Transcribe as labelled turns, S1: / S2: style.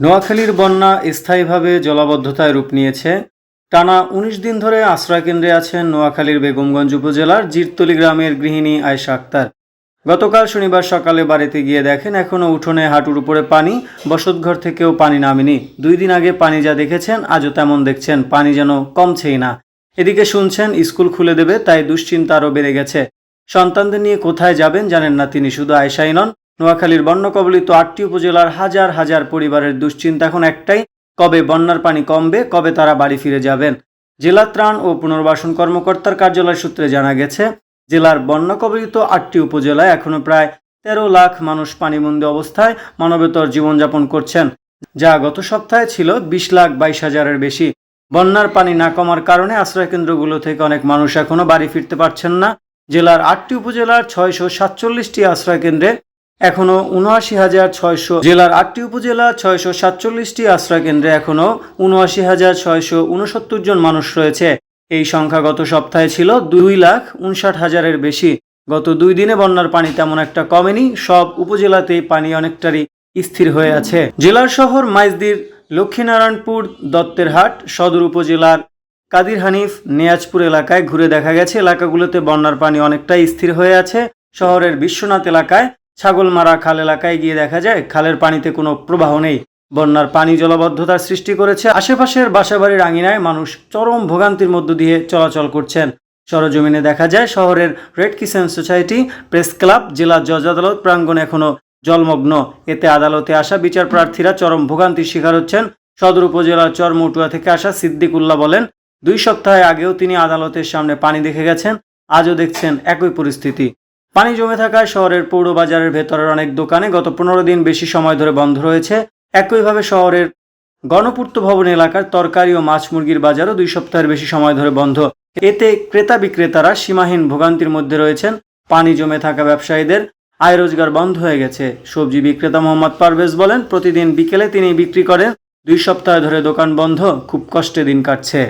S1: নোয়াখালীর বন্যা স্থায়ীভাবে জলাবদ্ধতায় রূপ নিয়েছে। টানা উনিশ দিন ধরে আশ্রয়কেন্দ্রে আছেন নোয়াখালীর বেগমগঞ্জ উপজেলার জিরতলি গ্রামের গৃহিণী আয়শা আক্তার। গতকাল শনিবার সকালে বাড়িতে গিয়ে দেখেন, এখনও উঠোনে হাঁটুর উপরে পানি, বসতঘর থেকেও পানি নামেনি। দুই দিন আগে পানি যা দেখেছেন, আজও তেমন দেখছেন, পানি যেন কমছেই না। এদিকে শুনছেন, স্কুল খুলে দেবে, তাই দুশ্চিন্তা আরও বেড়ে গেছে। সন্তানদের নিয়ে কোথায় যাবেন জানেন না তিনি, শুধু আয়সাই নন নোয়াখালীর বন্যা কবলিত আটটি উপজেলার হাজার হাজার পরিবারের দুশ্চিন্তা এখন একটাই, কবে বন্যার পানি কমবে, কবে তারা বাড়ি ফিরে যাবেন? জেলা ত্রাণ ও পুনর্বাসন কর্মকর্তার কার্যালয় সূত্রে জানা গেছে, জেলার বন্যা কবলিত আটটি উপজেলায় এখনও প্রায় তেরো লাখ মানুষ পানিবন্দী অবস্থায় মানবেতর জীবনযাপন করছেন, যা গত সপ্তাহে ছিল বিশ লাখ বাইশ হাজারের বেশি। বন্যার পানি না কমার কারণে আশ্রয়কেন্দ্রগুলো থেকে অনেক মানুষ এখনও বাড়ি ফিরতে পারছেন না। জেলার আটটি উপজেলার ছয়শো সাতচল্লিশটি আশ্রয়কেন্দ্রে এখনও উনআশি হাজার ছয়শো জেলার আটটি উপজেলা, ছয়শো সাতচল্লিশটি আশ্রয়কেন্দ্রে এখনও উনআশি হাজার ছয়শো উনসত্তর জন মানুষ রয়েছে। এই সংখ্যা গত সপ্তাহে ছিল দুই লাখ উনষাট হাজারের বেশি। গত দুই দিনে বন্যার পানি তেমন একটা কমেনি, সব উপজেলাতেই পানি অনেকটারই স্থির হয়ে আছে। জেলার শহর মাইজদির, লক্ষ্মীনারায়ণপুর, দত্তেরহাট, সদর উপজেলার কাদির হানিফ, নেয়াজপুর এলাকায় ঘুরে দেখা গেছে, এলাকাগুলোতে বন্যার পানি অনেকটাই স্থির হয়ে আছে। শহরের বিশ্বনাথ এলাকায় ছাগলমারা খাল এলাকায় গিয়ে দেখা যায় খালের পানিতে কোনো প্রবাহ নেই। বন্যার পানি জলবদ্ধতার সৃষ্টি করেছে। আশেপাশের বাসাবাড়ির আঙিনায় মানুষ চরম ভোগান্তির মধ্য দিয়ে চলাচল করছেন। সরজমিনে দেখা যায় শহরের red kitchen society, press club, জেলা জজ আদালত প্রাঙ্গণ এখনও জলমগ্ন। এতে আদালতে আসা বিচার প্রার্থীরা চরম ভোগান্তির শিকার হচ্ছেন। সদর উপজেলার চরমুটুয়া থেকে আসা সিদ্দিকুল্লাহ বলেন, দুই সপ্তাহ আগেও তিনি আদালতের সামনে পানি দেখে গেছেন। আজও দেখছেন একই পরিস্থিতি। পানি জমে থাকায় শহরের পৌর বাজারের ভেতরের অনেক দোকানে গত পনেরো দিন বেশি সময় ধরে বন্ধ রয়েছে। একইভাবে শহরের গণপূর্ত ভবন এলাকার তরকারি ও মাছ মুরগির বাজারও দুই সপ্তাহের বেশি সময় ধরে বন্ধ। এতে ক্রেতা বিক্রেতারা সীমাহীন ভোগান্তির মধ্যে রয়েছেন। পানি জমে থাকা ব্যবসায়ীদের আয় রোজগার বন্ধ হয়ে গেছে। সবজি বিক্রেতা মোহাম্মদ পারভেজ বলেন, প্রতিদিন বিকেলে তিনি বিক্রি করেন। দুই সপ্তাহ ধরে দোকান বন্ধ, খুব কষ্টে দিন কাটছে।